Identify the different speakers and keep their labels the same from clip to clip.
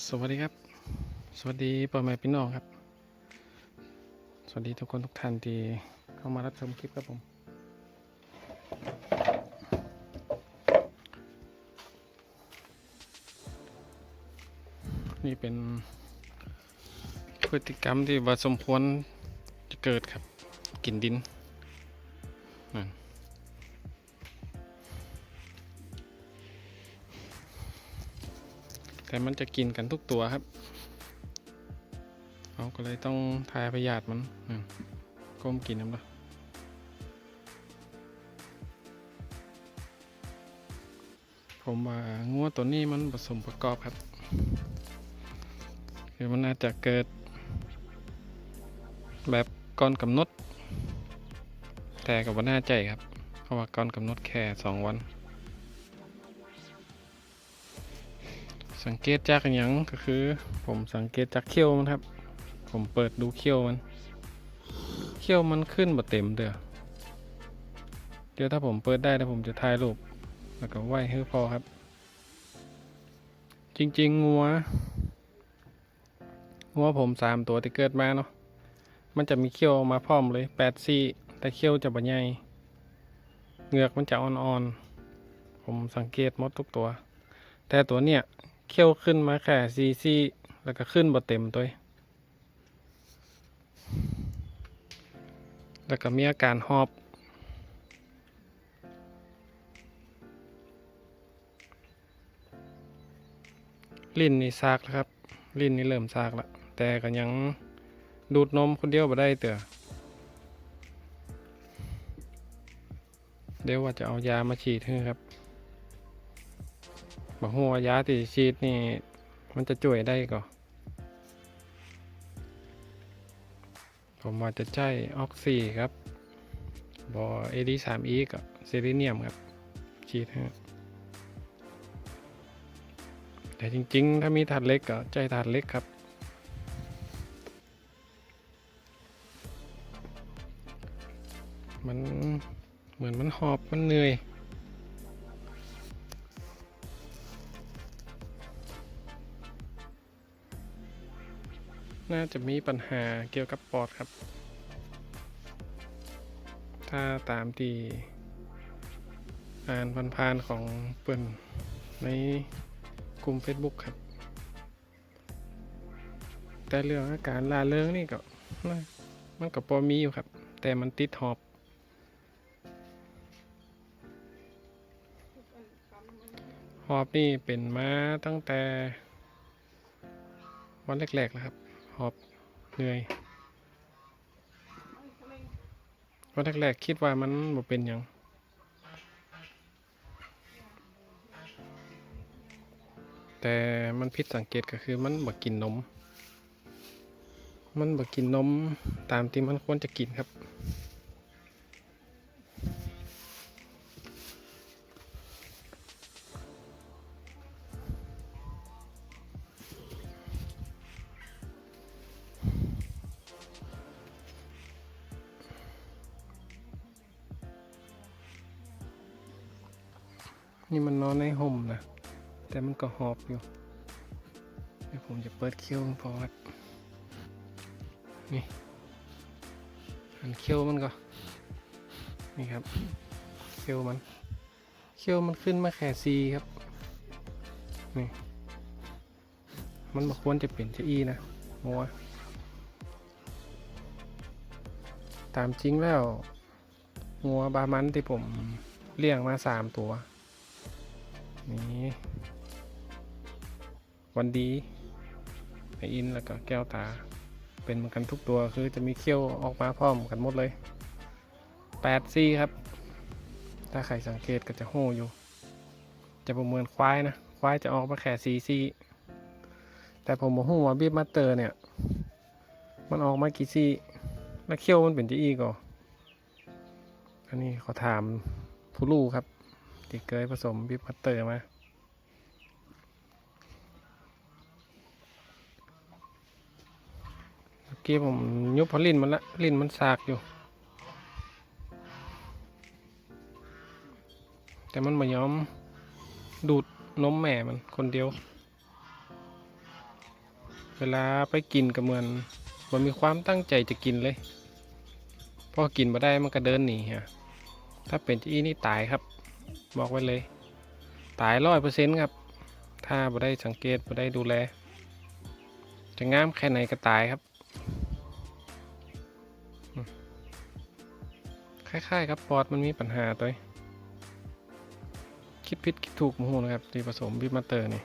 Speaker 1: สวัสดีครับ สวัสดีพ่อแม่พี่น้องครับ สวัสดีทุกคนทุกท่านที่เข้ามารับชมคลิปครับผม นี่เป็นพฤติกรรมที่ว่าสมควรจะเกิดครับ กินดิน แต่มันจะกินกันทุกตัวครับเราก็เลยต้องทายพยาธิมันก้มกินน้ำละผมว่างัวตัวนี้มันผสมประกอบครับ คือมันอาจจะเกิด แบบก่อนกำหนด แต่กับว่าน่าใจครับ เพราะว่าก่อนกำหนดแค่สองวัน สังเกตจากอนหยังก็คือ ผมสังเกตจากเขี้ยวมันครับ ผมเปิดดูเขี้ยวมัน เขี้ยวมันขึ้นบ่เต็มเด้อเดี๋ยวถ้าผมเปิดได้แล้วผมจะถ่ายรูปแล้วก็ไหวให้พอครับ จริงๆงัวงัวผมสามตัวที่เกิดมาเนาะมันจะมีเขี้ยวมาพร้อมเลยแปดซี่แต่เขี้ยวจะบ่ใหญ่เหงือกมันจะอ่อนๆผมสังเกตหมดทุกตัว แต่ตัวเนี้ย เขี้ยวขึ้นมาแค่ซีซีแล้วก็ขึ้นบ่เต็มตัวแล้วก็มีอาการหอบลิ้นนี่ซากแล้วครับ ลิ้นนี่เริ่มซากแล้วแต่ก็ยังดูดนมคนเดียวบ่ได้เตอเดี๋ยวว่าจะเอายามาฉีดให้ครับ บอกหัวยาที่ฉีดนี่ มันจะช่วยได้ก็ผมว่าจะใช้ออกซิครับบอเอดีสามอีกับเซเลเนียมครับฉีดฮะแต่จริง ๆ ถ้ามีถาดเล็กก็ใจถาดเล็กครับ มันเหมือนมันหอบมันเหนื่อย น่าจะมีปัญหาเกี่ยวกับปอดครับ ถ้าตามที่อ่านพันๆของเปิ่นในกลุ่ม Facebook ครับ แต่เรื่องอาการลาเริงนี่ก็มันก็พอมีอยู่ครับ แต่มันติดหอบหอบนี่เป็นมาตั้งแต่วันแรกๆแล้วครับ หอบเหนื่อยวันแรกๆคิดว่ามันบ่เป็นอยังแต่มันผิดสังเกตก็คือมันบ่กินนม มันบ่กินนมตามที่มันควรจะกินครับ ก็หอบอยู่เดี๋ยวผมจะเปิดเคี้ยวพอวัดนี่อันเคี้ยวมันก็ นี่ครับเคี้ยวมันเคี้ยวมันขึ้นมาแค่ซีครับ นี่ มันบอกควรจะเป็นจะอีนะงัวตามจริงแล้วงัวบามันที่ผมเลี้ยงมาสามตัว นี่ วันดีไออินแล้วก็แก้วตา เป็นเหมือนกันทุกตัวคือจะมีเขี้ยวออกมาพร้อมกันหมดเลยแปดซี่ครับ ถ้าใครสังเกตก็จะโห่อยู่ จะประเมินควายนะ ควายจะออกมาแค่ซีซี่ แต่ผมบอกว่าบีบมาเตอร์เนี่ย มันออกมากี่ซี่ แล้วเขี้ยวมันเป็นจะอีก่ออันนี้ขอถามผู้ลูกครับที่เคยผสมบิบพัตเตอร์มา เมื่อ กี้ผมยุบพอลิ้นมันละลิ้นมันสากอยู่ แต่มันไม่ยอมดูดนมแม่มันคนเดียว เวลาไปกินก็เหมือนมันมีความตั้งใจจะกินเลย พอกินมาได้มันก็เดินหนีฮะถ้าเป็นจีนี่ตายครับ บอกไว้เลย ตายร้อยเปอร์เซ็นต์ครับ ถ้าบ่ได้สังเกตบ่ได้ดูแล จะงามแค่ไหนก็ตายครับ คล้ายๆครับปอดมันมีปัญหาตัวคิดผิดคิดถูกมโหนะครับที่ผสมบิมาเตอร์นี่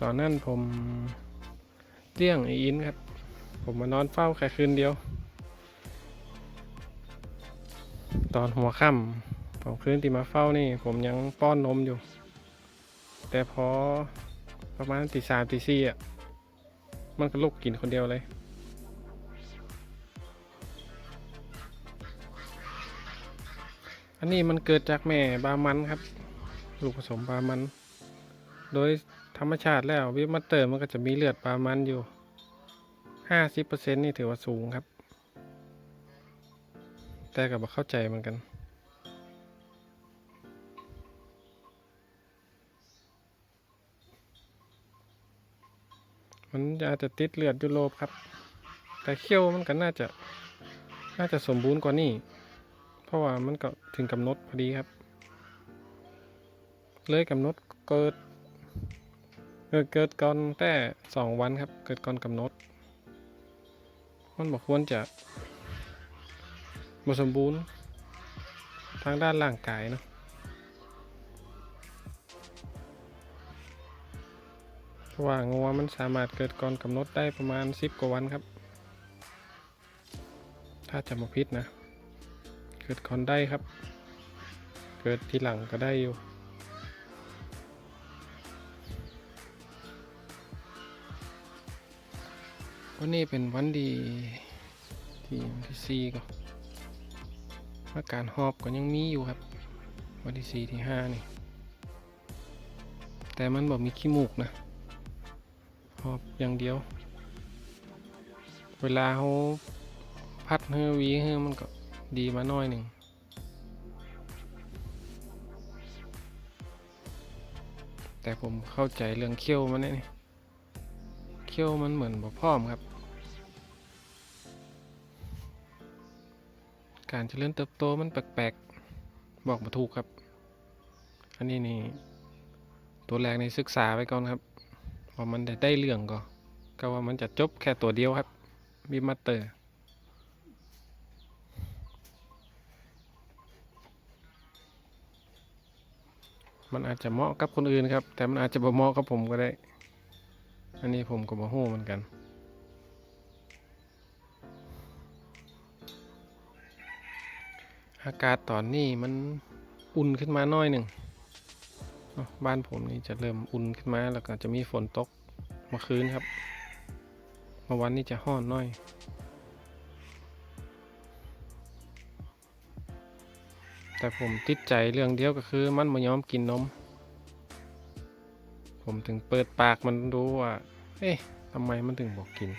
Speaker 1: ตอนนั้นผมเลี้ยงไออินครับ ผมมานอนเฝ้าแค่คืนเดียว ตอนหัวค่ำผมคืนที่มาเฝ้านี่ ผมยังป้อนนมอยู่ แต่พอประมาณตีสามตีสี่อะ มันก็ลุกกินคนเดียวเลย อันนี้มันเกิดจากแม่บามันครับ ลูกผสมบามัน โดยธรรมชาติแล้ววิมัตเตอร์มันก็จะมีเลือดปลามันอยู่ห้าสิบเปอร์เซ็นต์นี่ถือว่าสูงครับ แต่กับเข้าใจเหมือนกัน มันอาจจะติดเลือดยุโรปครับ แต่เขี้ยวมันก็น่าจะน่าจะสมบูรณ์กว่านี้ เพราะว่ามันก็ถึงกำหนดพอดีครับ เลยกำหนดเกิด เกิดเกิดก่อนแต่สองวันครับ เกิดก่อนกำหนด มันบอกควรจะบสมบูรณ์ทางด้านร่างกายเนาะ ราะว่างัวมันสามารถเกิดก่อนกำหนดได้ประมาณ 10 กว่าวันครับ ถ้าจะมาพิษนะ เกิดก่อนได้ครับ เกิดทีหลังก็ได้อยู่วันนี้เป็นวันดีที่ที่สี่ก็อาการหอบก็ยังมีอยู่ครับ วันที่สี่ที่ห้านี่ แต่มันบอกมีขี้มูกนะ อบอย่างเดียว เวลาเขาพัดเฮือวีเฮือมันก็ดีมาหน้อยหนึ่งแต่ผมเข้าใจเรื่องเขี้ยวมันเนี่ยเขี้ยวมันเหมือนบ่พร้อมครับ การเจริญเติบโตมันแปลกๆ บอกมาถูกครับ อันนี้นี่ ตัวแรกในศึกษาไว้ก่อนครับ ว่ามันได้ได้เรื่องก็ก็ว่ามันจะจบแค่ตัวเดียวครับบีมัตเตอร์มันอาจจะเหมาะกับคนอื่นครับ แต่มันอาจจะบ่เหมาะกับผมก็ได้ อันนี้ผมก็บ่ฮู้เหมือนกันอากาศตอนนี้มันอุ่นขึ้นมาหน้อยหนึ่ง บ้านผมนี่จะเริ่มอุ่นขึ้นมาแล้วก็จะมีฝนตกเมื่อคืนครับเมื่อวันนี้จะห้อนน้อย แต่ผมติดใจเรื่องเดียวก็คือมันม่ยอมกินนม ผมถึงเปิดปากมันดูว่า เอ๊ะทำไมมันถึงบอกกิน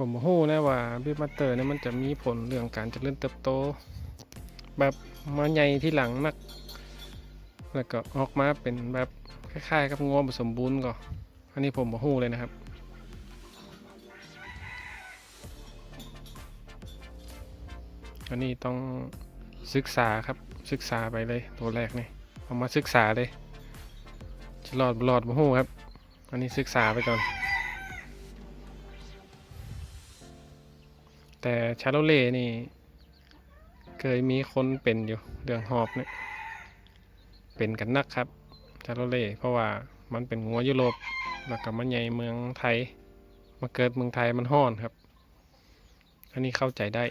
Speaker 1: ผมบ่ฮู้นะว่าบิมาเตอร์เนี่ยมันจะมีผลเรื่องการเจริญเติบโต แบบมาใหญ่ที่หลังนัก แล้วก็ออกมาเป็นแบบคล้ายๆกับงวผสมบูรณ์ก็อันนี้ผมบ่ฮู้เลยนะครับอันนี้ต้องศึกษาครับศึกษาไปเลยตัวแรกนี่เอามาศึกษาเลยจะรอดบ่รอดบ่ฮู้ครับ อันนี้ศึกษาไปก่อน แต่ชาโลเล่นี่ เคยมีคนเป็นอยู่เรื่องหอบเนี่ยเป็นกันนักครับชาโลเล่เพราะว่ามันเป็นงัวยุโรปแล้วก็มันใหญ่เมืองไทย มาเกิดเมืองไทยมันห้อนครับ อันนี้เข้าใจได้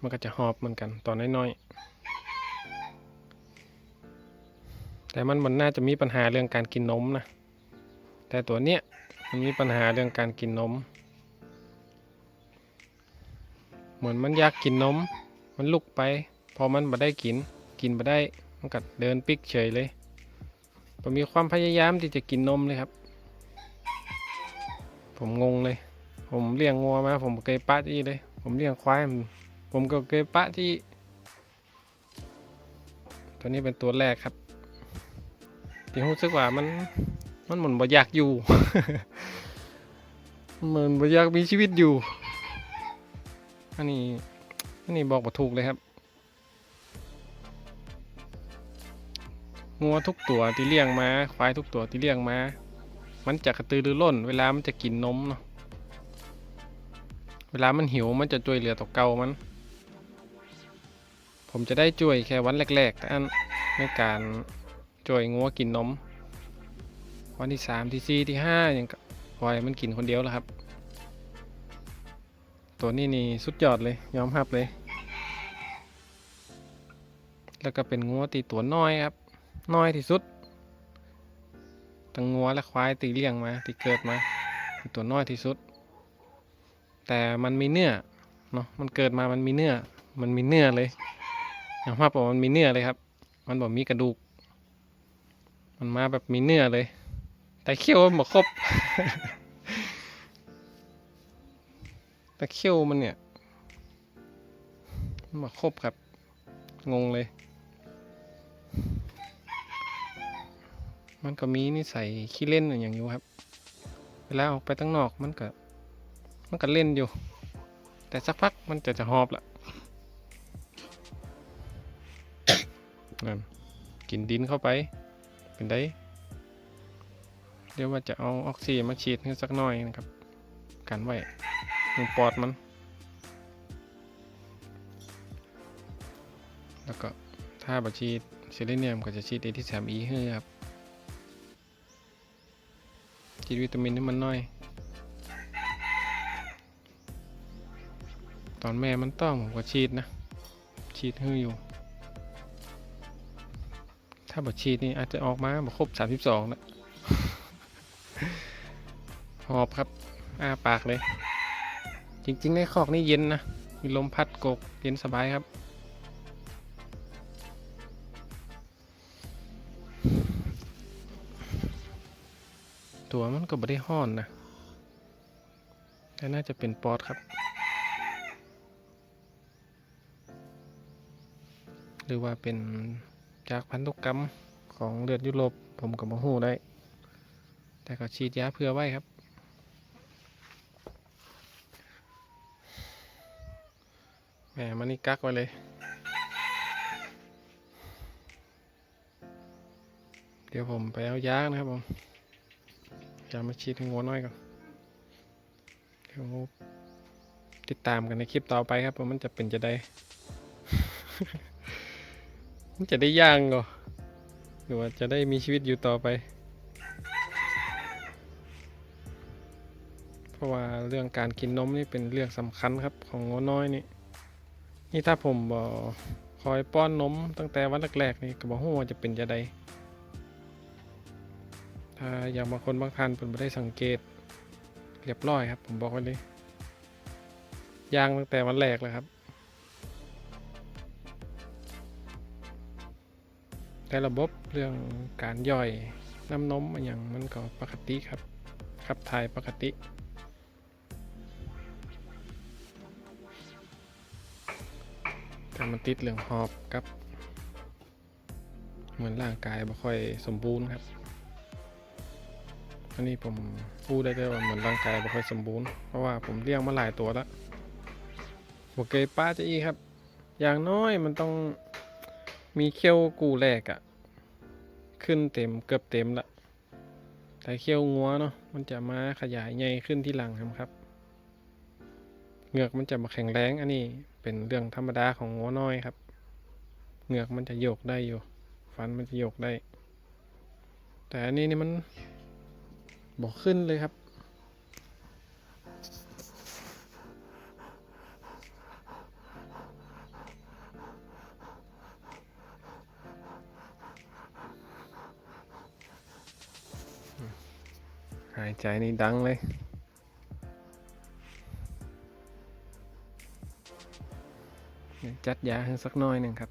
Speaker 1: มันก็จะหอบเหมือนกันตอนน้อยๆแต่มันมันน่าจะมีปัญหาเรื่องการกินนมนะแต่ตัวเนี้ยมันมีปัญหาเรื่องการกินนม เหมือนมันอยากกินนม มันลุกไป พอมันมาได้กิน กินมาได้ มันก็เดินปิกเฉยเลยผมมีความพยายามที่จะกินนมเลยครับ ผมงงเลย ผมเลี้ยงงัวมา ผมเคยปะจี้เลย ผมเลี้ยงควาย ผมก็เคยปะจี้ตัวนี้เป็นตัวแรกครับที่รู้สึกว่ามัน มันเหมือนบ่อยากอยู่ เหมือนบ่อยากมีชีวิตอยู่ อันนี้อันนี้บอกบ่ถูกเลยครับงัวทุกตัวที่เลี้ยงมาควายทุกตัวที่เลี้ยงมามันจะกระตือรือร้น เวลามันจะกินนมเนาะเวลามันหิวมันจะช่วยเหลือตัวเก่ามัน ผมจะได้ช่วยแค่วันแรกๆแต่อันในการช่วยงัวกินนม วันที่สามที่สี่ที่ห้ายังก็ปล่อยมันกินคนเดียวแล้วครับ ตัวนี้นี่สุดยอดเลยยอมรับเลย แล้วก็เป็นงัวตีตัวน้อยครับ น้อยที่สุดตั้งงัวและควายตีเลี้ยงมาที่เกิดมาตัวน้อยที่สุด แต่มันมีเนื้อเนาะมันเกิดมามันมีเนื้อ มันมีเนื้อเลยอย่างภาพบอกมันมีเนื้อเลยครับ มันบอกมีกระดูก มันมาแบบมีเนื้อเลย แต่เขี้ยวมันบอกครบ แต่เขี้ยวมันเนี่ยมันบอกครบครับ งงเลย มันก็มีนิสัยขี้เล่นอย่างอยู่ครับ เวลาออกไปตั้งนอกมันก็ มันก็เล่นอยู่ แต่สักพักมันจะจะหอบละนั่นกินดินเข้าไป เป็นได้เดี๋ยวว่าจะเอาออกซิมาฉีดให้สักหน่อยนะครับ กันไว้ ตรงปอดมัน แล้วก็ถ้าบฉีดเซเลเนียมก็จะฉีดเอที่สามอีให้ครับฉีดวิตามินให้มันน่อย ตอนแม่มันต้องผมก็ฉีดนะฉีดให้อยู่ถ้าบฉีดนี่อาจจะออกมาบครบ 32 นะ หอบครับ อ้าปากเลย จริงๆในคอกนี่เย็นนะ มีลมพัดกกเย็นสบายครับ ตัวมันก็ไม่ได้ห้อนนะแต่น่าจะเป็นปอดครับ หรือว่าเป็นจากพันธุกรรมของเลือดยุโรปผมก็มาหูได้ แต่ก็ฉีดยาเพื่อไว้ครับ แหมมันนี่กักไว้เลย เดี๋ยวผมไปเอายานะครับผมยามาฉีดให้งัวน้อยก่อนเดี๋ยวติดตามกันในคลิปต่อไปครับว่ามันจะเป็นจะได้ มันจะได้ย่างก็หรือว่าจะได้มีชีวิตอยู่ต่อไป เพราะว่าเรื่องการกินนมนี่เป็นเรื่องสำคัญครับของงัวน้อยนี่ นี่ถ้าผมบอคอยป้อนนมตั้งแต่วันแรกๆนี่ก็บอกว่าจะเป็นจะได้ถ้าอย่างบางคนบางท่านเป็นไม่ได้สังเกต เรียบร้อยครับ ผมบอกไว้เลยย่างตั้งแต่วันแรกเลยครับ แต่ระบบเรื่องการย่อยน้ำนมอนอย่างมันก็ปกติครับขับถ่ายปกติ มันติดเรื่องหอบกับ เหมือนร่างกายไม่ค่อยสมบูรณ์ครับ อันนี้ผมพูดได้เลยว่าเหมือนร่างกายไม่ค่อยสมบูรณ์ เพราะว่าผมเลี้ยงมาหลายตัวแล้วบวกเกยป้าจะอีครับ อย่างน้อยมันต้องมีเขี้ยวกูแรกอะขึ้นเต็มเกือบเต็มละแต่เขี้ยวงัวเนาะมันจะมาขยายใหญ่ขึ้นที่หลังครับ เหงือกมันจะมาแข็งแรงอันนี้เป็นเรื่องธรรมดาของงัวน้อยครับ เหงือกมันจะโยกได้อยู่ ฟันมันจะโยกได้ แต่อันนี้นี่มันบอกขึ้นเลยครับ หายใจนี่ดังเลย จัดยาให้สักน้อยหนึ่งครับ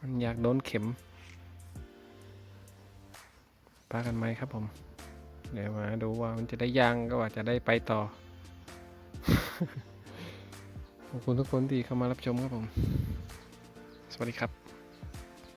Speaker 1: มันอยากโดนเข็มปากันไหมครับผม เดี๋ยวมาดูว่ามันจะได้ยางก็ว่าจะได้ไปต่อ ขอบคุณทุกคนที่เข้ามารับชมครับผม สวัสดีครับ